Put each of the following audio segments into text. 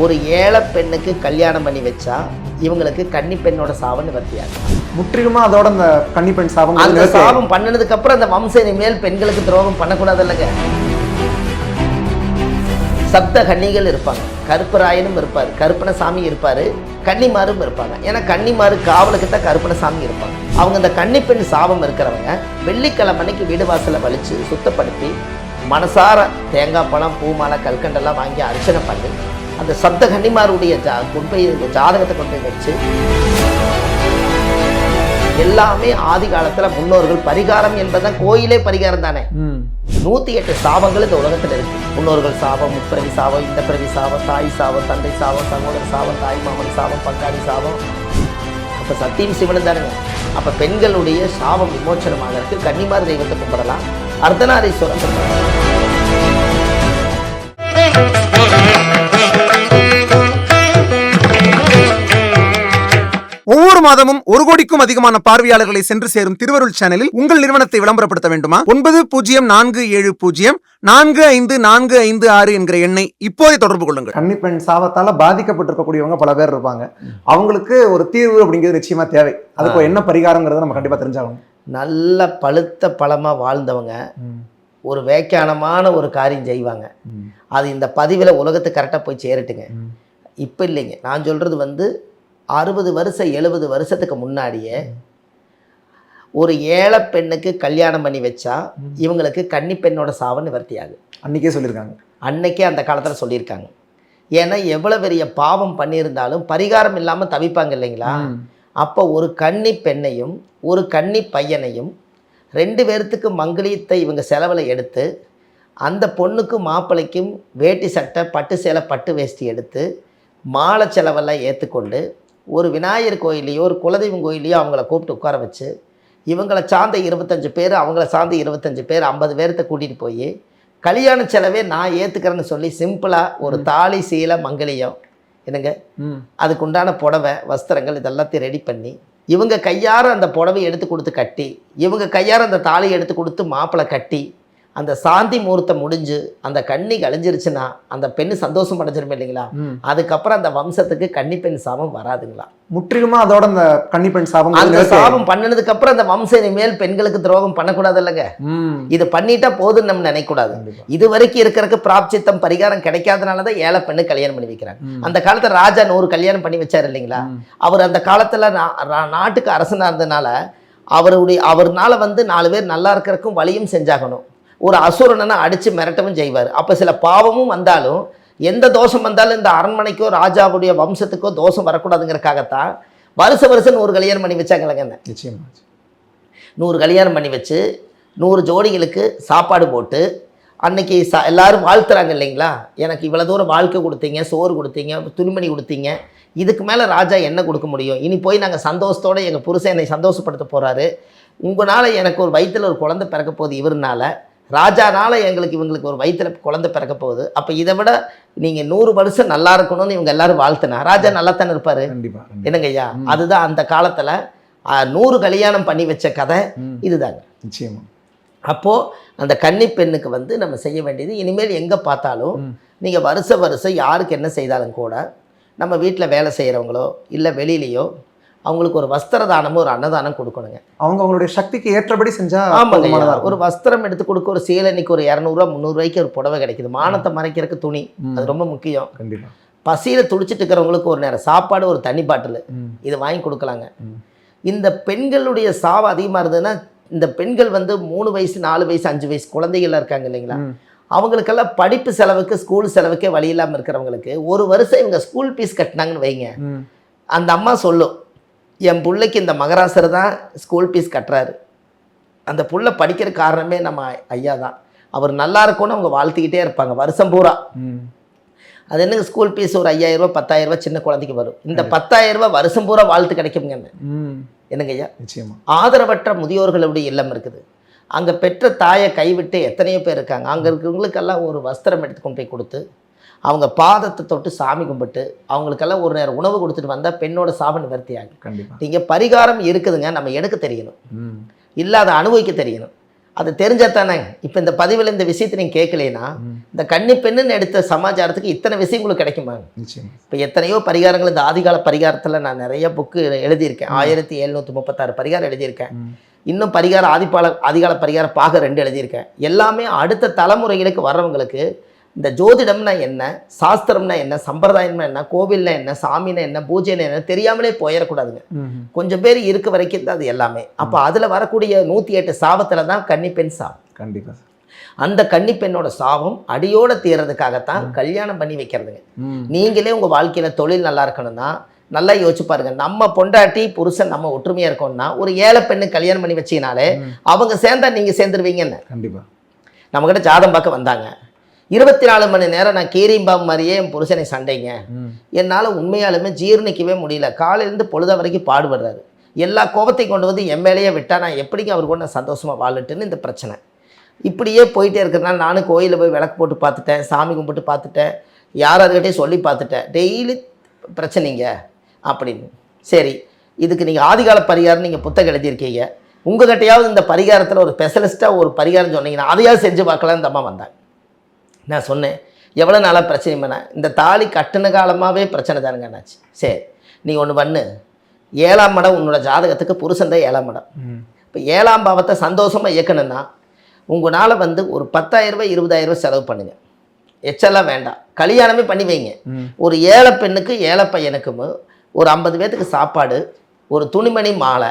ஒரு ஏழை பெண்ணுக்கு கல்யாணம் பண்ணி வச்சா இவங்களுக்கு கன்னி பெண்ணோட சாபம் நிவர்த்தியாகும் முற்றிலுமா அதோட அந்த கன்னிப்பெண் சாபம் அந்த. சாபம் பண்ணதுக்கு அப்புறம் அந்த வம்ச இனிமேல் பெண்களுக்கு துரோகம் பண்ணக்கூடாது இல்லைங்க சப்த கன்னிகள் இருப்பாங்க. கருப்பராயனும் இருப்பார். கருப்பணசாமி இருப்பார். கன்னிமாரும் இருப்பாங்க. ஏன்னா கன்னிமாரு காவலுக்கு தான் கருப்பணசாமி இருப்பாங்க. அவங்க இந்த கன்னிப்பெண் சாபம் இருக்கிறவங்க வெள்ளிக்கிழமை அன்னைக்கு வீடு வாசலை வலிச்சு சுத்தப்படுத்தி மனசார தேங்காய் பழம் பூ மாலை கல்கண்டெல்லாம் வாங்கி அர்ச்சனை பண்ணி அந்த சப்த கன்னிமாருடைய ஜா கொண்டு போய் ஜாதகத்தை கொண்டு போய் வச்சு எல்லாமே ஆதி காலத்துல முன்னோர்கள் பரிகாரம் என்பதுதான் கோயிலே பரிகாரம் தானே. நூத்தி எட்டு சாபங்கள் இந்த உலகத்துல இருக்கு. முன்னோர்கள் சாபம் முப்பிரவி சாபம் இந்த பிறவி சாபம் தாய் சாபம் தந்தை சாபம் சகோதர சாபம் தாய் மாமன் சாபம் பங்காளி சாபம். அப்ப சத்தியம் சிவனும் தானுங்க அப்ப பெண்களுடைய சாபம் விமோச்சனமாகறதுக்கு கன்னிமார் தெய்வத்தை கும்பிடலாம். அர்த்தநாரீஸ்வரர் ஒவ்வொரு மாதமும் ஒரு கோடிக்கும் அதிகமான பார்வையாளர்களை சென்று சேரும் திருவருள் சேனலில் உங்கள் நிறுவனத்தை விளம்பரப்படுத்த வேண்டுமா? ஒன்பது பூஜ்ஜியம் நான்கு ஏழு பூஜ்ஜியம் நான்கு ஐந்து நான்கு ஐந்து ஆறு என்கிற எண்ணை இப்போதே தொடர்பு கொள்ளுங்கள். கன்னிப்பெண் சாபத்தால பாதிக்கப்பட்டிருக்கக்கூடியவங்க பல பேர் இருப்பாங்க. அவங்களுக்கு ஒரு தீர்வு அப்படிங்கிறது நிச்சயமா தேவை. அதுக்கு என்ன பரிகாரங்கிறத நம்ம கண்டிப்பா தெரிஞ்சாகணும். நல்ல பழுத்த பழமா வாழ்ந்தவங்க ஒரு வேக்கானமான ஒரு காரியம் செய்வாங்க. அது இந்த பதிவில் உலகத்துக்கு கரெக்டாக போய் சேரட்டுங்க. இப்போ இல்லைங்க. நான் சொல்கிறது வந்து அறுபது வருஷம் எழுபது வருஷத்துக்கு முன்னாடியே ஒரு ஏழை பெண்ணுக்கு கல்யாணம் பண்ணி வச்சா இவங்களுக்கு கன்னி பெண்ணோட சாவு நிவர்த்தி ஆகுது அன்னைக்கே சொல்லியிருக்காங்க. அன்னைக்கே அந்த காலத்தில் சொல்லியிருக்காங்க. ஏன்னா எவ்வளோ பெரிய பாவம் பண்ணியிருந்தாலும் பரிகாரம் இல்லாமல் தவிப்பாங்க இல்லைங்களா? அப்போ ஒரு கன்னி பெண்ணையும் ஒரு கன்னி பையனையும் ரெண்டு பேர்த்துக்கு மங்களியத்தை இவங்க செலவில் எடுத்து அந்த பொண்ணுக்கும் மாப்பிள்ளைக்கும் வேட்டி சட்டை பட்டு சேலை பட்டு வேஷ்டி எடுத்து மாலை செலவெல்லாம் ஏற்றுக்கொண்டு ஒரு விநாயகர் கோயிலையோ ஒரு குலதெய்வம் கோயிலையோ அவங்கள கூப்பிட்டு உட்கார வச்சு இவங்களை சார்ந்த இருபத்தஞ்சு பேர் அவங்கள சார்ந்த இருபத்தஞ்சு பேர் ஐம்பது பேர்த்த கூட்டிகிட்டு போய் கல்யாண செலவே நான் ஏற்றுக்கிறேன்னு சொல்லி சிம்பிளாக ஒரு தாலி சீலை மங்கலியம் என்னங்க? அதுக்கு உண்டான புடவை வஸ்திரங்கள் இதெல்லாத்தையும் ரெடி பண்ணி இவங்க கையார அந்த புடவை எடுத்து கொடுத்து கட்டி இவங்க கையார அந்த தாலியை எடுத்து கொடுத்து மாப்பிள்ளை கட்டி அந்த சாந்தி முகூர்த்தம் முடிஞ்சு அந்த கண்ணி கழிஞ்சிருச்சுன்னா அந்த பெண்ணு சந்தோஷம் அடைஞ்சிருமே இல்லைங்களா அதுக்கப்புறம் அந்த வம்சத்துக்கு கன்னி பெண் சாபம் வராதுங்களா முற்றிலுமா அதோட அந்த கன்னிப்பெண் சாபம் அந்த. சாபம் பண்ணினதுக்கு அப்புறம் அந்த வம்ச இனிமேல் பெண்களுக்கு துரோகம் பண்ணக்கூடாது இல்லைங்க. இது பண்ணிட்டா போதும்னு நம்ம கண்டிப்பா. இது வரைக்கும் இருக்கிறதுக்கு பிராப்சித்தம் பரிகாரம் கிடைக்காதனால தான் ஏழை பெண்ணு கல்யாணம் பண்ணி வைக்கிறாங்க. அந்த காலத்துல ராஜா நூறு கல்யாணம் பண்ணி வச்சார் இல்லைங்களா. அவர் அந்த காலத்துல நாட்டுக்கு அரசனா இருந்தனால அவருடைய அவர்னால வந்து நாலு பேர் நல்லா இருக்கிறதுக்கும் வழியும் செஞ்சாகணும் ஒரு அசுரனை அடிச்சு மிரட்டவும் செய்வார். அப்ப சில பாவமும் வந்தாலும் எந்த தோஷம் வந்தாலும் இந்த அரண்மனைக்கோ ராஜாவுடைய வம்சத்துக்கோ தோஷம் வரக்கூடாதுங்கிறக்காகத்தான் வருஷ வருஷம் நூறு கல்யாணம் பண்ணி வச்சாங்களங்க நிச்சயமா. நூறு கல்யாணம் பண்ணி வச்சு நூறு ஜோடிகளுக்கு சாப்பாடு போட்டு அன்னைக்கு சா எல்லாரும் வாழ்த்துறாங்க இல்லைங்களா? எனக்கு இவ்வளோ தூரம் வாழ்க்கை கொடுத்தீங்க சோறு கொடுத்தீங்க துணிமணி கொடுத்தீங்க இதுக்கு மேலே ராஜா என்ன கொடுக்க முடியும்? இனி போய் நாங்கள் சந்தோஷத்தோடு எங்கள் புருஷன் என்னை சந்தோஷப்படுத்த போகிறாரு உங்களால் எனக்கு ஒரு வயித்துல ஒரு குழந்தை பிறக்க போகுது இவருனால. ராஜானால எங்களுக்கு இவங்களுக்கு ஒரு வயித்துல குழந்தை பிறக்க போகுது அப்போ இதை விட நீங்கள் நூறு வருஷம் நல்லா இருக்கணும்னு இவங்க எல்லாரும் வாழ்த்துனா ராஜா நல்லா தானே இருப்பார் கண்டிப்பா கண்டிப்பா. என்னங்க ஐயா. அதுதான் அந்த காலத்தில் நூறு கல்யாணம் பண்ணி வச்ச கதை. இதுதாங்க நிச்சயமா அப்போது அந்த கன்னி பெண்ணுக்கு வந்து நம்ம செய்ய வேண்டியது இனிமேல் எங்கே பார்த்தாலும். நீங்கள் வருஷ வருஷம் யாருக்கு என்ன செய்தாலும் கூட நம்ம வீட்டில் வேலை செய்கிறவங்களோ இல்லை வெளியிலையோ அவங்களுக்கு ஒரு வஸ்திர தானமும் ஒரு அன்னதானம் கொடுக்கணுங்க அவங்க அவங்களுடைய சக்திக்கு ஏற்றபடி செஞ்சா ஆமாங்க. ஒரு வஸ்திரம் எடுத்து கொடுக்க ஒரு சேலனிக்கு ஒரு இரநூறுவா முந்நூறுரூவாய்க்கு ஒரு புடவை கிடைக்குது மானத்தை மறைக்கிறதுக்கு துணி. அது ரொம்ப முக்கியம் கண்டிப்பா பசியில் துடிச்சிட்டு இருக்கிறவங்களுக்கு ஒரு நேரம் சாப்பாடு ஒரு தண்ணி பாட்டில். இது வாங்கி கொடுக்கலாங்க. இந்த பெண்களுடைய சாவு அதிகமாக இருந்ததுன்னா இந்த பெண்கள் வந்து மூணு வயசு நாலு வயசு அஞ்சு வயசு குழந்தைகள்லாம் இருக்காங்க இல்லைங்களா. அவங்களுக்கெல்லாம் படிப்பு செலவுக்கு ஸ்கூல் செலவுக்கே வழி இல்லாமல் இருக்கிறவங்களுக்கு ஒரு வருஷம் இவங்க ஸ்கூல் ஃபீஸ் கட்டினாங்கன்னு வைங்க. அந்த அம்மா சொல்லும் என் பிள்ளைக்கு இந்த மகராசர் தான் ஸ்கூல் ஃபீஸ் கட்டுறாரு. அந்த புள்ள படிக்கிற காரணமே நம்ம ஐயா தான். அவர் நல்லா இருக்கும்னு அவங்க வாழ்த்திக்கிட்டே இருப்பாங்க வருஷம் பூரா. அது என்னங்க ஸ்கூல் ஃபீஸ் ஒரு பத்தாயிரம் ரூபாய் சின்ன குழந்தைக்கு வரும். இந்த பத்தாயிரம் ரூபாய் வருஷம் பூரா வாழ்த்து கிடைக்குங்க. என்னங்க ஐயா? நிச்சயமா. ஆதரவற்ற முதியோர்களுடைய இல்லம் இருக்குது. அங்கே பெற்ற தாயை கைவிட்டு எத்தனையோ பேர் இருக்காங்க. அங்கே இருக்கிறவங்களுக்கெல்லாம் ஒரு வஸ்திரம் எடுத்து கொண்டு போய் கொடுத்து அவங்க பாதத்தை தொட்டு சாமி கும்பிட்டு அவங்களுக்கெல்லாம் ஒரு நேரம் உணவு கொடுத்துட்டு வந்தால் பெண்ணோட சாப நிவர்த்தி ஆகும் கண்டிப்பா. நீங்கள் பரிகாரம் இருக்குதுங்க நம்ம எடுக்க தெரியணும். ம். இல்லை அதை அனுபவிக்க தெரியணும். அது தெரிஞ்சா தானே இப்போ இந்த பதிவில் இந்த விஷயத்தை நீங்கள் கேட்கலைன்னா ம். இந்த கன்னி பெண்ணுன்னு எடுத்த சமாச்சாரத்துக்கு இத்தனை விஷயங்களுக்கு கிடைக்குமா இப்போ எத்தனையோ பரிகாரங்கள் இந்த ஆதிகால பரிகாரத்தில் நான் நிறைய புக்கு எழுதியிருக்கேன். ஆயிரத்தி எழுநூற்றி முப்பத்தாறு பரிகாரம் எழுதியிருக்கேன். இன்னும் பரிகாரம் ஆதிப்பால ஆதிகால பரிகாரம் பாக ரெண்டு எழுதியிருக்கேன். எல்லாமே அடுத்த தலைமுறைகளுக்கு வர்றவங்களுக்கு இந்த ஜோதிடம்னா என்ன சாஸ்திரம்னா என்ன சம்பிரதாயம்னா என்ன கோவில்னா என்ன சாமினா என்ன பூஜைனா என்ன தெரியாமலே போயிடக்கூடாதுங்க. கொஞ்சம் பேர் இருக்க வரைக்கும் தான் அது எல்லாமே. அப்போ அதில் வரக்கூடிய நூற்றி எட்டு சாபத்தில் தான் கன்னிப்பெண் சாபம். கண்டிப்பா சார். அந்த கன்னிப்பெண்ணோட சாபம் அடியோட தீர்றதுக்காகத்தான் கல்யாணம் பண்ணி வைக்கிறதுங்க. நீங்களே உங்கள் வாழ்க்கையில் தொழில் நல்லா இருக்கணும்னா நல்லா யோசிச்சு பாருங்க. நம்ம பொண்டாட்டி புருஷன் நம்ம ஒற்றுமையாக இருக்கோம்னா ஒரு ஏழை பெண்ணு கல்யாணம் பண்ணி வச்சீங்கனாலே அவங்க சேர்ந்தா நீங்கள் சேர்ந்துருவீங்கன்னு. கண்டிப்பா. நம்மக்கிட்ட ஜாதம் பார்க்க வந்தாங்க. இருபத்தி நாலு மணி நேரம் நான் கீரிம்பாம் மாதிரியே என் புருஷனை சண்டைங்க. என்னால் உண்மையாலுமே ஜீரணிக்கவே முடியல. காலையிலேருந்து பொழுத வரைக்கும் பாடுபடுறாரு. எல்லா கோபத்தையும் கொண்டு வந்து என் மேலேயே விட்டா நான் எப்படிங்க அவர் கூட நான் சந்தோஷமாக வாழட்டுன்னு இந்த பிரச்சனை. இப்படியே போயிட்டே இருக்கிறனால நானும் கோயிலில் போய் விளக்கு போட்டு பார்த்துட்டேன் சாமி கும்பிட்டு பார்த்துட்டேன் யார் அதுக்கிட்டே சொல்லி பார்த்துட்டேன். டெய்லி பிரச்சனைங்க அப்படின்னு. சரி இதுக்கு நீங்கள் ஆதிகால பரிகாரம் நீங்கள் புத்தகம் எழுதியிருக்கீங்க. உங்ககிட்டயாவது இந்த பரிகாரத்தில் ஒரு ஸ்பெஷலிஸ்ட்டாக ஒரு பரிகாரம் சொன்னீங்கன்னா அதையாவது செஞ்சு பார்க்கலாம் இந்த அம்மா வந்தாங்க. நான் சொன்னேன் எவ்வளோ நாளாக பிரச்சனை பண்ண? இந்த தாலி கட்டுன காலமாகவே பிரச்சனை தானுங்க என்னாச்சு சரி நீ ஒன்று பண்ணு. ஏழாம் இடம் உன்னோட ஜாதகத்துக்கு புருஷன் தான் ஏழாம் இடம். இப்போ ஏழாம் பாவத்தை சந்தோஷமாக இயக்கணும்னா உங்களால் வந்து ஒரு இருபதாயிரம் ரூபாய் செலவு பண்ணுங்க. எச்செல்லாம் வேண்டாம். கல்யாணமே பண்ணி வைங்க. ஒரு ஏழை பெண்ணுக்கு ஏழை பையனுக்கும் ஒரு ஐம்பது பேத்துக்கு சாப்பாடு ஒரு துணிமணி மாலை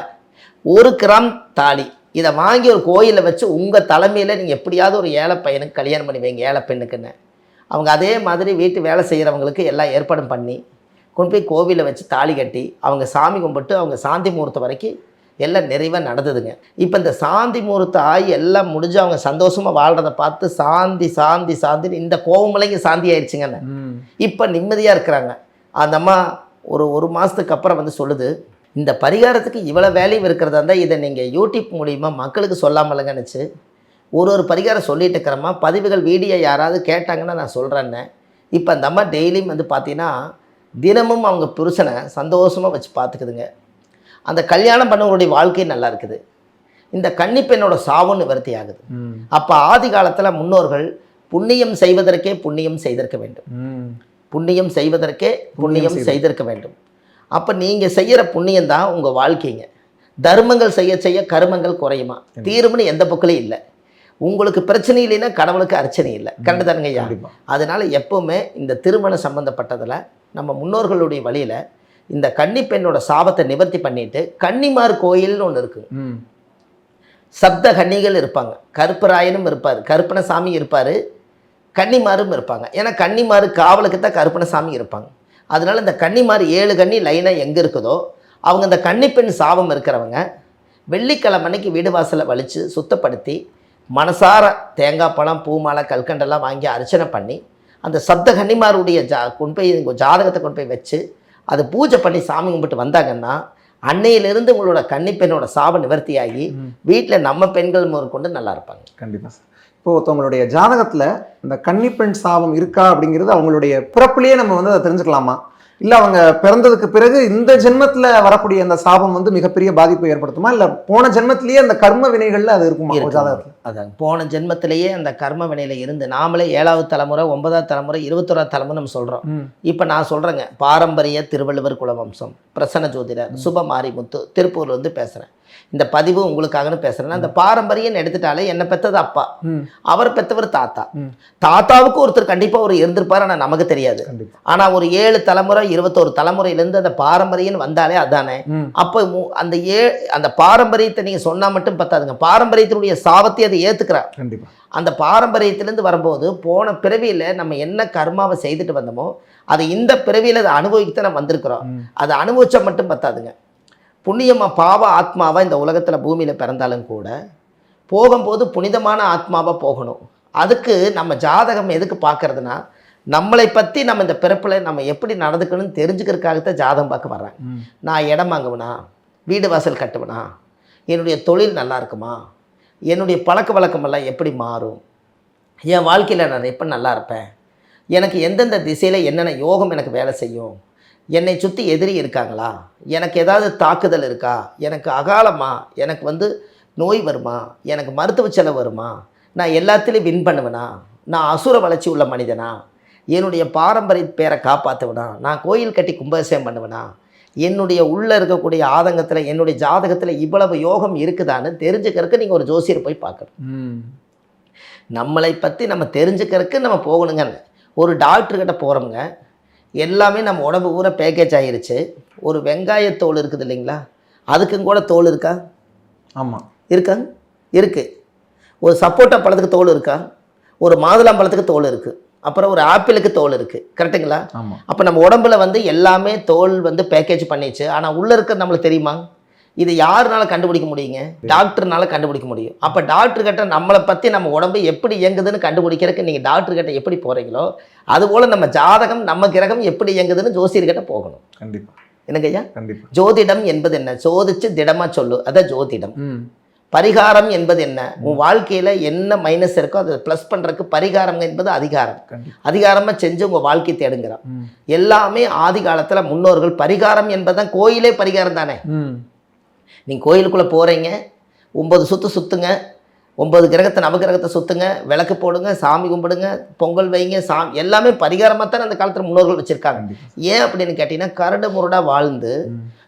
ஒரு கிராம் தாலி இதை வாங்கி ஒரு கோயிலில் வச்சு உங்கள் தலைமையில் நீங்கள் எப்படியாவது ஒரு ஏழை பையனுக்கு கல்யாணம் பண்ணி வைங்க ஏழை பெண்ணுக்குன்னு. அவங்க அதே மாதிரி வீட்டு வேலை செய்கிறவங்களுக்கு எல்லாம் ஏற்பாடும் பண்ணி கொண்டு போய் கோவிலில் வச்சு தாலி கட்டி அவங்க சாமி கும்பிட்டு அவங்க சாந்தி முகூர்த்தம் வரைக்கும் எல்லாம் நிறைவாக நடந்ததுங்க. இப்போ இந்த சாந்தி முகூர்த்தம் ஆகி எல்லாம் முடிஞ்சு அவங்க சந்தோஷமாக வாழ்கிறத பார்த்து சாந்தி சாந்தி சாந்தின்னு இந்த கோவமலைங்க சாந்தி ஆயிடுச்சுங்கன்னு இப்போ நிம்மதியாக இருக்கிறாங்க. அந்த அம்மா ஒரு ஒரு மாதத்துக்கு அப்புறம் வந்து சொல்லுது இந்த பரிகாரத்துக்கு இவ்வளோ வேல்யூ இருக்கிறதா இருந்தால் இதை நீங்கள் யூடியூப் மூலிமா மக்களுக்கு சொல்லாமலங்க நினச்சி ஒரு ஒரு பரிகாரம் சொல்லிட்டு இருக்கிறம்மா பதிவுகள் வீடியோ யாராவது கேட்டாங்கன்னா நான் சொல்கிறேன்னே இப்போ அந்த அம்மா டெய்லியும் வந்து பார்த்தீங்கன்னா தினமும் அவங்க புருஷனை சந்தோஷமாக வச்சு பார்த்துக்குதுங்க அந்த கல்யாணம் பண்ணவங்களுடைய வாழ்க்கை நல்லா இருக்குது. இந்த கன்னிப்பெண்ணோட சாவு நிவர்த்தி ஆகுது. அப்போ ஆதி காலத்தில் முன்னோர்கள் புண்ணியம் செய்வதற்கே புண்ணியம் செய்திருக்க வேண்டும். புண்ணியம் செய்வதற்கே புண்ணியம் செய்திருக்க வேண்டும். அப்போ நீங்கள் செய்கிற புண்ணியம் தான் உங்கள் வாழ்க்கைங்க. தர்மங்கள் செய்ய செய்ய கருமங்கள் குறையுமா? தீரும்னு எந்த பக்கலையும் இல்லை. உங்களுக்கு பிரச்சனை இல்லைன்னா கடவுளுக்கு அர்ச்சனை இல்லை. கரெக்டு தானுங்க ஐயா? அதனால் எப்போவுமே இந்த திருமணம் சம்மந்தப்பட்டதில் நம்ம முன்னோர்களுடைய வழியில் இந்த கன்னி பெண்ணோட சாபத்தை நிவர்த்தி பண்ணிட்டு கன்னிமார் கோயில்னு ஒன்று இருக்குது சப்த கன்னிகள் இருப்பாங்க. கருப்பராயனும் இருப்பார். கருப்பணசாமி இருப்பார். கன்னிமாரும் இருப்பாங்க. ஏன்னா கன்னிமாரு காவலுக்கு தான் கருப்பணசாமி இருப்பாங்க. அதனால இந்த கன்னிமார் ஏழு கன்னி லைனாக எங்கே இருக்குதோ அவங்க இந்த கன்னிப்பெண் சாபம் இருக்கிறவங்க வெள்ளிக்கிழமை அன்னைக்கு வீடு வாசலை வலித்து சுத்தப்படுத்தி மனசார தேங்காய் பழம் பூ மாலை கல்கண்டெல்லாம் வாங்கி அர்ச்சனை பண்ணி அந்த சப்த கன்னிமாருடைய ஜா கொண்டு போய் ஜாதகத்தை கொண்டு போய் வச்சு அதை பூஜை பண்ணி சாமி கும்பிட்டு வந்தாங்கன்னா அன்னையிலிருந்து உங்களோட கன்னிப்பெண்ணோட சாபம் நிவர்த்தியாகி வீட்டில் நம்ம பெண்கள் முதற்கொண்டு நல்லா இருப்பாங்க. கண்டிப்பா சார். இப்போ ஒருத்தவங்களுடைய ஜாதகத்துல இந்த கன்னிப்பெண் சாபம் இருக்கா அப்படிங்கிறது அவங்களுடைய பிறப்புலயே நம்ம வந்து அதை தெரிஞ்சுக்கலாமா? இல்ல அவங்க பிறந்ததுக்கு பிறகு இந்த ஜென்மத்துல வரக்கூடிய அந்த சாபம் வந்து மிகப்பெரிய பாதிப்பை ஏற்படுத்துமா? இல்ல போன ஜென்மத்திலேயே அந்த கர்ம வினைகள்ல அது இருக்குமா. ஜாதகத்துல? அதான். போன ஜென்மத்திலேயே அந்த கர்ம வினையில இருந்து நாமளே ஏழாவது தலைமுறை ஒன்பதாவது தலைமுறை இருபத்தோராவது தலைமுறை நம்ம சொல்கிறோம். இப்போ நான் சொல்கிறேங்க பாரம்பரிய திருவள்ளுவர் குலவம்சம் பிரசன்ன ஜோதிடர் சுப மாரிமுத்து திருப்பூர்ல இருந்து பேசுகிறேன் இந்த பதிவு உங்களுக்காகன்னு பேசுகிறேன்னா அந்த பாரம்பரியன்னு எடுத்துட்டாலே என்னை பெற்றது அப்பா. அவர் பெற்றவர் தாத்தா. தாத்தாவுக்கு ஒருத்தர் கண்டிப்பாக ஒரு இருந்திருப்பார் ஆனால் நமக்கு தெரியாது. கண்டிப்பா. ஆனால் ஒரு ஏழு தலைமுறை இருபத்தோரு தலைமுறையிலேருந்து அந்த பாரம்பரியன்னு வந்தாலே அதானே. அப்போ அந்த ஏ அந்த பாரம்பரியத்தை நீங்கள் சொன்னால் மட்டும் பத்தாதுங்க. பாரம்பரியத்தினுடைய சாபத்தை அதை ஏற்றுக்கிறார் கண்டிப்பா. அந்த பாரம்பரியத்திலேருந்து வரும்போது போன பிறவியில் நம்ம என்ன கர்மாவை செய்துட்டு வந்தோமோ அதை இந்த பிறவியில் அதை அனுபவிக்க நம்ம வந்திருக்கிறோம். அதை அனுபவிச்சா மட்டும் பத்தாதுங்க. புண்ணியமா பாவ ஆத்மாவா இந்த உலகத்தில் பூமியில் பிறந்தாலும் கூட போகும்போது புனிதமான ஆத்மாவாக போகணும். அதுக்கு நம்ம ஜாதகம் எதுக்கு பார்க்கறதுனா நம்மளை பற்றி நம்ம இந்த பிறப்பில் நம்ம எப்படி நடந்துக்கணும்னு தெரிஞ்சுக்கிறதுக்காகத்தான் ஜாதகம் பார்க்க வர்றாங்க ம். நான் இடம் வாங்குவனா? வீடு வாசல் கட்டுவனா? என்னுடைய தொழில் நல்லா இருக்குமா? என்னுடைய பழக்க வழக்கமெல்லாம் எப்படி மாறும்? என் வாழ்க்கையில் நான் எப்போ நல்லா இருப்பேன்? எனக்கு எந்தெந்த திசையில் என்னென்ன யோகம் எனக்கு வேலை செய்யும்? என்னை சுற்றி எதிரி இருக்காங்களா? எனக்கு ஏதாவது தாக்குதல் இருக்கா? எனக்கு அகாலமா? எனக்கு வந்து நோய் வருமா? எனக்கு மருத்துவ செலவு வருமா? நான் எல்லாத்துலேயும் வின் பண்ணுவேனா? நான் அசுர வளர்ச்சி உள்ள மனிதனா? என்னுடைய பாரம்பரிய பேரை காப்பாற்றுவனா நான் கோயில் கட்டி கும்பாபிஷேகம் பண்ணுவேனா? என்னுடைய உள்ளே இருக்கக்கூடிய ஆதங்கத்தில் என்னுடைய ஜாதகத்தில் இவ்வளவு யோகம் இருக்குதான்னு தெரிஞ்சுக்கிறதுக்கு நீங்கள் ஒரு ஜோசியர் போய் பார்க்கணும். நம்மளை பற்றி நம்ம தெரிஞ்சுக்கிறதுக்கு நம்ம போகணுங்க. ஒரு டாக்டர்கிட்ட போகிறோம்ங்க எல்லாமே நம்ம உடம்பு பூரா பேக்கேஜ் ஆயிருச்சு. ஒரு வெங்காய தோல் இருக்குது இல்லைங்களா? அதுக்கும் கூட தோல் இருக்கா? ஆமா. இருக்கா? இருக்குது ஒரு சப்போட்டா பழத்துக்கு தோல் இருக்கா? ஒரு மாதுளம்பழத்துக்கு தோல் இருக்குது அப்புறம் ஒரு ஆப்பிளுக்கு தோல் இருக்குது கரெக்டுங்களா அப்போ நம்ம உடம்புல வந்து எல்லாமே தோல் வந்து பேக்கேஜ் பண்ணிச்சு. ஆனால் உள்ளே இருக்க நம்மளுக்கு தெரியுமா? இது யாருனால கண்டுபிடிக்க முடியுங்க? டாக்டர்னால கண்டுபிடிக்க முடியும். அப்போ டாக்டர் கிட்ட நம்மளை பற்றி நம்ம உடம்பு எப்படி இயங்குதுன்னு கண்டுபிடிக்கிறதுக்கு நீங்கள் டாக்டர் கிட்ட எப்படி போகிறீங்களோ அதுபோல் நம்ம ஜாதகம் நம்ம கிரகம் எப்படி இயங்குதுன்னு ஜோசியர்கிட்ட போகணும். கண்டிப்பா. என்னங்க ஐயா? கண்டிப்பா. ஜோதிடம் என்பது என்ன? சோதிச்சு திடமா சொல்லு. அதான் ஜோதிடம். பரிகாரம் என்பது என்ன? உன் வாழ்க்கையில் என்ன மைனஸ் இருக்கோ அதை ப்ளஸ் பண்ணுறதுக்கு பரிகாரம் என்பது அதிகாரம். அதிகாரமாக செஞ்சு உங்கள் வாழ்க்கை தேடுங்கிறான். எல்லாமே ஆதி காலத்தில் முன்னோர்கள் பரிகாரம் என்பதுதான் கோயிலே பரிகாரம் தானே. நீங்கள் கோயிலுக்குள்ளே போகிறீங்க ஒம்பது சுற்று சுற்றுங்க ஒன்பது கிரகத்தை நவகிரகத்தை சுற்றுங்க விளக்கு போடுங்க சாமி கும்பிடுங்க பொங்கல் வைங்க சாமி எல்லாமே பரிகாரமாக தான் அந்த காலத்தில் முன்னோர்கள் வச்சுருக்காங்க ஏன் அப்படின்னு கேட்டிங்கன்னா கரடு முரடாக வாழ்ந்து.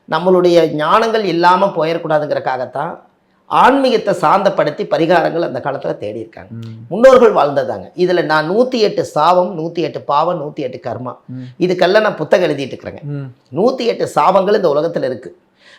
நம்மளுடைய ஞானங்கள் இல்லாமல் போயிடக்கூடாதுங்கிறக்காகத்தான் ஆன்மீகத்தை சாந்தப்படுத்தி பரிகாரங்கள் அந்த காலத்தில் தேடியிருக்காங்க ம். முன்னோர்கள் வாழ்ந்ததாங்க இதில் நான் நூற்றி எட்டு சாபம் நூற்றி எட்டு பாவம் நூற்றி எட்டு கர்மா. இதுக்கெல்லாம் நான் புத்தகம் எழுதிட்டு இருக்கிறேங்க. நூற்றி எட்டு சாபங்கள் இந்த உலகத்தில் இருக்குது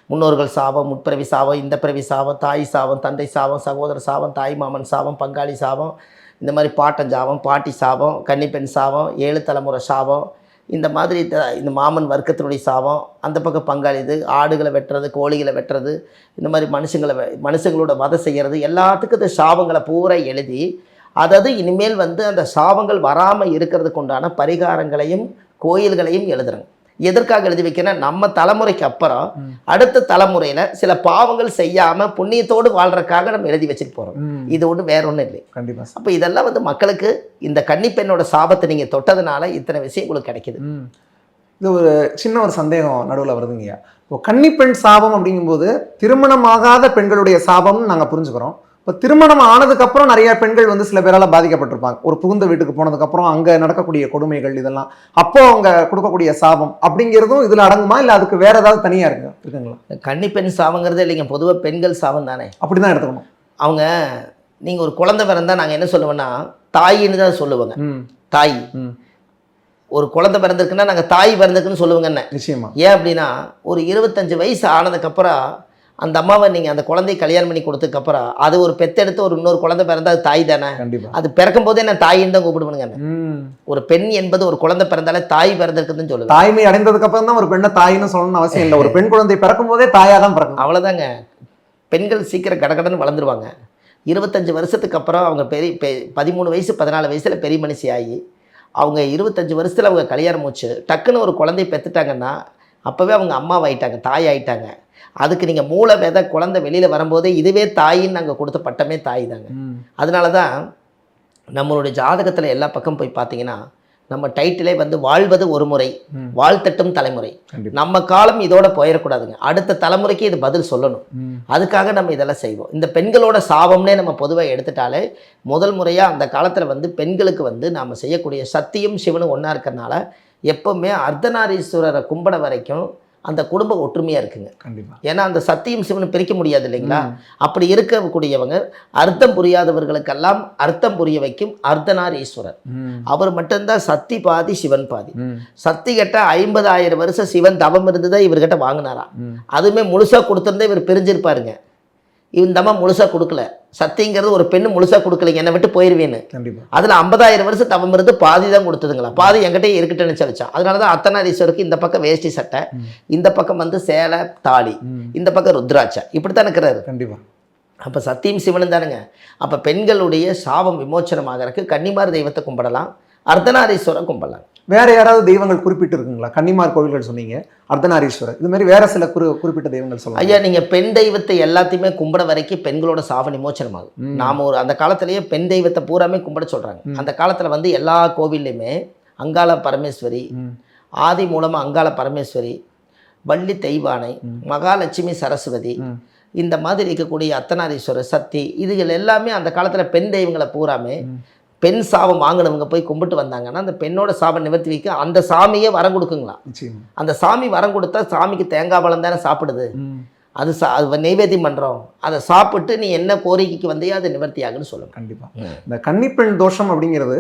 முன்னோர்கள் சாபம் முற்பிறவி சாபம் இந்த பிறவி சாபம் தாய் சாபம் தந்தை சாபம் சகோதர சாபம் தாய் மாமன் சாபம் பங்காளி சாபம் இந்த மாதிரி பாட்டன் சாபம் பாட்டி சாபம் கன்னிப்பெண் சாபம் ஏழு தலைமுறை சாபம் இந்த மாதிரி த- இந்த மாமன் வர்க்கத்தினுடைய சாபம் அந்த பக்கம் பங்காளி இது ஆடுகளை வெட்டுறது கோழிகளை வெட்டுறது இந்த மாதிரி மனுஷங்களை வெ- மனுஷங்களோட வதை செய்கிறது எல்லாத்துக்கும் இந்த சாபங்களை பூரா எழுதி அதாவது இனிமேல் வந்து அந்த சாபங்கள் வராமல் இருக்கிறதுக்கு உண்டான பரிகாரங்களையும் கோயில்களையும் எழுதுறேங்க எதற்காக எழுதி வைக்கிறேன்னா நம்ம தலைமுறைக்கு அப்புறம். அடுத்த தலைமுறையில் சில பாவங்கள் செய்யாமல் புண்ணியத்தோடு வாழ்றதுக்காக நம்ம எழுதி வச்சுட்டு போகிறோம் ம். இது ஒன்று வேற ஒன்றும் இல்லை கண்டிப்பா அப்போ இதெல்லாம் வந்து மக்களுக்கு இந்த கன்னிப்பெண்ணோட சாபத்தை நீங்கள் தொட்டதுனால இத்தனை விஷயம் உங்களுக்கு கிடைக்குது. இது ஒரு சின்ன ஒரு சந்தேகம் நடுவில் வருதுங்கய்யா இப்போ கன்னிப்பெண் சாபம் அப்படிங்கும்போது திருமணமாகாத பெண்களுடைய சாபம்னு நாங்கள் புரிஞ்சுக்கிறோம் இப்போ திருமணம் ஆனதுக்கப்புறம் நிறைய பெண்கள் வந்து சில பேரால பாதிக்கப்பட்டிருப்பாங்க. ஒரு புகுந்த வீட்டுக்கு போனதுக்கப்புறம் அங்கே நடக்கக்கூடிய கொடுமைகள் இதெல்லாம். அப்போ அவங்க கொடுக்கக்கூடிய சாபம் அப்படிங்கிறதும் இதில் அடங்குமா? இல்லை அதுக்கு வேற ஏதாவது தனியாக இருக்கு இருக்குங்களா? கன்னிப்பெண் சாபங்கிறது இல்லைங்க. பொதுவாக பெண்கள் சாபம் தானே. அப்படி தான் எடுத்துக்கணும். அவங்க நீங்கள் ஒரு குழந்தை பிறந்தா நாங்கள் என்ன சொல்லுவோன்னா தாயின்னு தான் சொல்லுவாங்க. தாய். ஒரு குழந்தை பிறந்திருக்குன்னா நாங்கள் தாய் பிறந்திருக்குன்னு சொல்லுவோங்க என்ன நிச்சயமா. ஏன் அப்படின்னா ஒரு இருபத்தஞ்சு வயசு ஆனதுக்கப்புறம் அந்த அம்மாவை நீங்கள் அந்த குழந்தைய கல்யாணம் பண்ணி கொடுத்ததுக்கப்புறம் அது ஒரு பெத்தெடுத்து ஒரு இன்னொரு குழந்தை பிறந்தா அது தாய் தானே? அது பிறக்கும் போதே நான் தாயின்னு தான். ம். ஒரு பெண் என்பது ஒரு குழந்தை பிறந்தாலே தாய் பிறந்திருக்குதுன்னு சொல்லுவேன் தாய்மை அடைந்ததுக்கு அப்புறம் தான் ஒரு பெண்ணை தாயின்னு சொல்லணும்னு அவசியம் இல்லை. ஒரு பெண் குழந்தை பிறக்கும் போதே தாயா தான் பிறக்கும் அவ்வளோதாங்க பெண்கள் சீக்கிரம் கடகடன்னு வளர்ந்துருவாங்க. இருபத்தஞ்சு வருஷத்துக்கு அப்புறம் அவங்க பெரிய பெ பதிமூணு வயசு பதினாலு வயசில் பெரிய மனுஷி ஆகி அவங்க இருபத்தஞ்சு வருஷத்தில் அவங்க கல்யாணம் மூச்சு டக்குன்னு ஒரு குழந்தைய பெற்றுட்டாங்கன்னா அப்போவே அவங்க அம்மாவாயிட்டாங்க தாய் ஆயிட்டாங்க அதுக்கு நீங்கள் மூளை விதை குழந்தை வெளியில் வரும்போதே இதுவே தாயின்னு நாங்கள் கொடுத்த பட்டமே தாய் தாங்க அதனால தான் நம்மளுடைய ஜாதகத்தில் எல்லா பக்கம் போய் பார்த்தீங்கன்னா நம்ம டைட்டிலே வந்து வாழ்வது ஒரு முறை. வாழ்த்தட்டும் தலைமுறை. நம்ம காலம் இதோட போயிடக்கூடாதுங்க அடுத்த தலைமுறைக்கு இது பதில் சொல்லணும். அதுக்காக நம்ம இதெல்லாம் செய்வோம். இந்த பெண்களோட சாபம்னே நம்ம பொதுவாக எடுத்துட்டாலே முதல் முறையாக அந்த காலத்தில் வந்து பெண்களுக்கு வந்து நாம் செய்யக்கூடிய சத்தியும் சிவனும் ஒன்றா இருக்கிறனால எப்பவுமே அர்த்தநாரீஸ்வரரை கும்பிட வரைக்கும் அந்த குடும்பம் ஒற்றுமையாக இருக்குங்க. கண்டிப்பா. ஏன்னா அந்த சத்தியும் சிவனும் பிரிக்க முடியாது இல்லைங்களா. அப்படி இருக்கக்கூடியவங்க அர்த்தம் புரியாதவர்களுக்கெல்லாம் அர்த்தம் புரிய வைக்கும் அர்த்தனார் ஈஸ்வரர். அவர் மட்டும்தான் சக்தி பாதி சிவன் பாதி. சக்தி கிட்ட ஐம்பதாயிரம் வருஷம் சிவன் தவம் இருந்ததை இவர்கிட்ட வாங்கினாராம். ம். அதுவுமே முழுசாக கொடுத்துருந்தா இவர் பிரிஞ்சிருப்பாருங்க. இந்த அம்மா முழுசாக கொடுக்கல. சத்திங்கிறது ஒரு பெண்ணு முழுசாக கொடுக்கலைங்க. என்னை விட்டு போயிடுவேன்னு கண்டிப்பா. அதில் ஐம்பதாயிரம் வருஷம் தவம் இருந்து பாதி தான் கொடுத்ததுங்களா? பாதி என்கிட்டயே இருக்கட்டும்னு சொல்லிச்சான் அதனால தான் அர்த்தநாரீஸ்வருக்கு இந்த பக்கம் வேஷ்டி சட்டை. இந்த பக்கம் வந்து சேலை தாலி இந்த பக்கம் ருத்ராட்சை. இப்படி தான் இருக்கிறாரு. கண்டிப்பா. அப்போ சத்தியம் சிவனும் தானுங்க. அப்போ பெண்களுடைய சாபம் விமோச்சனம் ஆகிறதுக்கு கன்னிமார் தெய்வத்தை கும்பிடலாம் அர்த்தநாரீஸ்வரர் கும்பிடலாம். வேற யாராவது தெய்வங்கள் குறிப்பிட்டு இருக்குங்களா கன்னிமார் கோவில்கள் சொன்னீங்க அர்த்தநாரீஸ்வரர் இது மாதிரி வேற சில குறி குறிப்பிட்ட தெய்வங்கள் சொல்லலாம் ஐயா நீங்கள் பெண் தெய்வத்தை எல்லாத்தையுமே கும்பிட வரைக்கும் பெண்களோட சாப விமோச்சனம் ஆகும் ம். நாம ஒரு அந்த காலத்திலேயே பெண் தெய்வத்தை பூராமே கும்பிட சொல்கிறாங்க ம். அந்த காலத்தில் வந்து எல்லா கோவில்லையுமே அங்காள பரமேஸ்வரி ஆதி மூலமாக அங்காள பரமேஸ்வரி வள்ளி தெய்வானை. மகாலட்சுமி சரஸ்வதி இந்த மாதிரி இருக்கக்கூடிய அர்த்தநாரீஸ்வரர் சக்தி இதுகள் எல்லாமே அந்த காலத்தில் பெண் தெய்வங்களை பூராமே. பெண் சாபம் வாங்கினவங்க போய் கும்பிட்டு வந்தாங்கன்னா அந்த பெண்ணோட சாபம் நிவர்த்தி வைக்க அந்த சாமியே வரம் கொடுக்குங்களா? அந்த சாமி வரம் கொடுத்தா சாமிக்கு தேங்காய் பழம் தானே சாப்பிடுது. அது சா அது நெய்வேத்தியம் பண்ணுறோம் அதை சாப்பிட்டு நீ என்ன கோரிக்கைக்கு வந்தியோ அது நிவர்த்தி ஆகுன்னு சொல்லுங்க. கண்டிப்பா. இந்த கன்னிப்பெண் தோஷம் அப்படிங்கிறது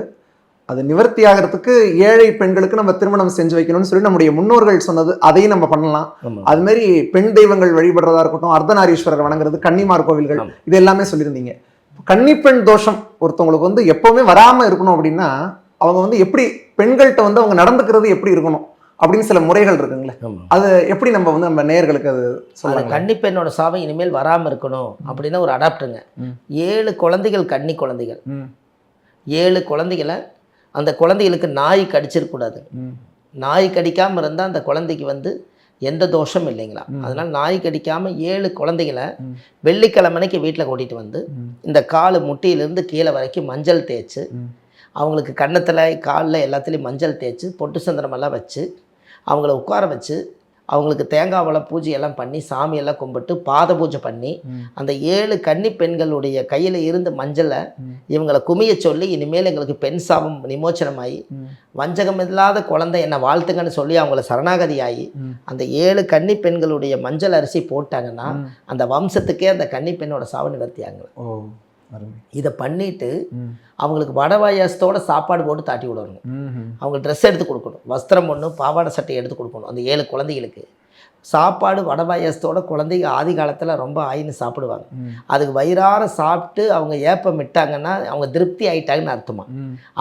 அது நிவர்த்தி ஆகிறதுக்கு ஏழை பெண்களுக்கு நம்ம திருமணம் செஞ்சு வைக்கணும்னு சொல்லி நம்முடைய முன்னோர்கள் சொன்னது அதையும் நம்ம பண்ணலாம். அது மாதிரி பெண் தெய்வங்கள் வழிபடுறதா இருக்கட்டும் அர்த்தநாரீஸ்வரர் வணங்குறது கன்னிமார் கோவில்கள். இது எல்லாமே சொல்லியிருந்தீங்க. கன்னிப்பெண் தோஷம் ஒருத்தவங்களுக்கு வந்து எப்பவுமே வராம இருக்கணும் அப்படின்னா அவங்க வந்து எப்படி பெண்கள்கிட்ட வந்து அவங்க நடந்துக்கிறது எப்படி இருக்கணும் அப்படின்னு சில முறைகள் இருக்குங்களே. அது எப்படி நம்ம வந்து நம்ம நேயர்களுக்கு அது சொல்லலாம் கன்னிப்பெண்ணோட சாபம் இனிமேல் வராமல் இருக்கணும் அப்படின்னா ஒரு அடாப்டருங்க. ம். ஏழு குழந்தைகள் கன்னி குழந்தைகள். ஏழு குழந்தைகளை அந்த குழந்தைகளுக்கு நாய் கடிச்சிருக்கூடாது நாய் கடிக்காமல் இருந்தால் அந்த குழந்தைக்கு வந்து எந்த தோஷமும் இல்லைங்களா. அதனால் நாய் கடிக்காமல் ஏழு குழந்தைகளை ம். வெள்ளிக்கிழமைக்கு வீட்டில் கூட்டிகிட்டு வந்து இந்த கால் முட்டியிலேருந்து கீழே வரைக்கும் மஞ்சள் தேய்ச்சி. அவங்களுக்கு கன்னத்தில் காலில் எல்லாத்துலேயும் மஞ்சள் தேய்ச்சி பொட்டு சந்திரமெல்லாம் வச்சு அவங்கள உட்கார வச்சு அவங்களுக்கு தேங்காய் வள பூஜை எல்லாம் பண்ணி சாமியெல்லாம் கும்பிட்டு பாத பூஜை பண்ணி. அந்த ஏழு கன்னி பெண்களுடைய கையில் இருந்த மஞ்சளை. இவங்களை குமிய சொல்லி இனிமேல் எங்களுக்கு பெண் சாபம் நிமோச்சனமாகி. வஞ்சகம் இல்லாத குழந்தை என்னை வாழ்த்துங்கன்னு சொல்லி அவங்கள சரணாகதியாகி ம். அந்த ஏழு கன்னி பெண்களுடைய மஞ்சள் அரிசி போட்டாங்கன்னா. அந்த வம்சத்துக்கே அந்த கன்னி பெண்ணோட சாவு நிவர்த்தியாங்க இதை பண்ணிட்டு அவங்களுக்கு வடவாயாசத்தோட சாப்பாடு போட்டு தாட்டி விடணும். அவங்க ட்ரெஸ் எடுத்து கொடுக்கணும். வஸ்திரம் ஒன்று பாவாடை சட்டை எடுத்து கொடுக்கணும். அந்த ஏழு குழந்தைகளுக்கு. சாப்பாடு வடபாயசத்தோட குழந்தைங்க ஆதி காலத்தில் ரொம்ப ஆயின்னு சாப்பிடுவாங்க. அதுக்கு வயிறார சாப்பிட்டு அவங்க ஏப்பம் விட்டாங்கன்னா அவங்க திருப்தி ஆயிட்டாங்கன்னு அர்த்தமா?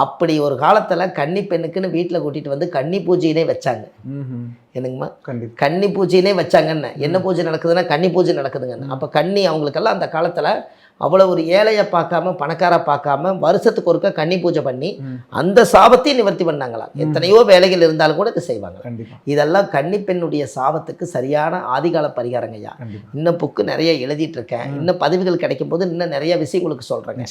அப்படி ஒரு காலத்தில் கன்னி பெண்ணுக்குன்னு வீட்டில் கூட்டிகிட்டு வந்து கன்னி பூஜையினே வச்சாங்க. என்னங்கம்மா? கன்னி பூஜையினே வச்சாங்கன்னு. என்ன பூஜை நடக்குதுன்னா கன்னி பூஜை நடக்குதுங்கன்னு. அப்போ கன்னி அவங்களுக்கெல்லாம் அந்த காலத்தில் அவ்வளோ ஒரு ஏழையை பார்க்காம பணக்கார பார்க்காம வருஷத்துக்கு ஒருக்கா கன்னி பூஜை பண்ணி. அந்த சாபத்தையும் நிவர்த்தி பண்ணாங்களாம். எத்தனையோ வேலைகள் இருந்தாலும் கூட இதை செய்வாங்க. இதெல்லாம் கன்னி பெண்ணுடைய சாபத்துக்கு சரியான ஆதிகால பரிகாரங்க ஐயா. இன்னும் புக்கு நிறைய எழுதிட்டு இருக்கேன். இன்னும் பதிவுகள் கிடைக்கும் போது இன்னும் நிறைய விஷயங்களுக்கு சொல்கிறேங்க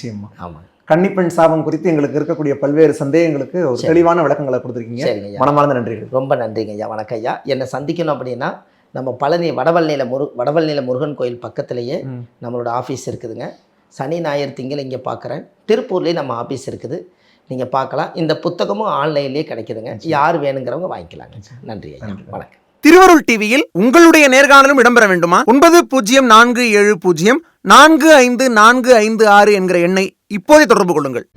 ஆமாம் கன்னிப்பெண் சாபம் குறித்து எங்களுக்கு இருக்கக்கூடிய பல்வேறு சந்தேகங்களுக்கு ஒரு. தெளிவான விளக்கங்களை கொடுத்துருக்கீங்க. மனமார்ந்த நன்றிகள். ரொம்ப நன்றிங்க ஐயா. வணக்கம் ஐயா. என்னை சந்திக்கணும் அப்படின்னா நம்ம பழனி வடவள்ளியில் முரு வடவள்ளியில் முருகன் கோயில் பக்கத்துலேயே. நம்மளோட ஆஃபீஸ் இருக்குதுங்க. சனி ஞாயிறு திங்கள் இங்கே பார்க்குறேன். திருப்பூர்லேயும் நம்ம ஆஃபீஸ் இருக்குது. நீங்கள் பார்க்கலாம். இந்த புத்தகமும் ஆன்லைன்லேயே கிடைக்குதுங்க. யார் வேணுங்கிறவங்க வாங்கிக்கலாங்க. நன்றி ஐயா. நன்றி. வணக்கம். திருவருள் டிவியில் உங்களுடைய நேர்காணலும் இடம்பெற வேண்டுமா? ஒன்பது பூஜ்ஜியம் நான்கு ஏழு பூஜ்ஜியம் நான்கு ஐந்து நான்கு ஐந்து ஆறு என்கிற எண்ணை இப்போதே தொடர்பு கொள்ளுங்கள்.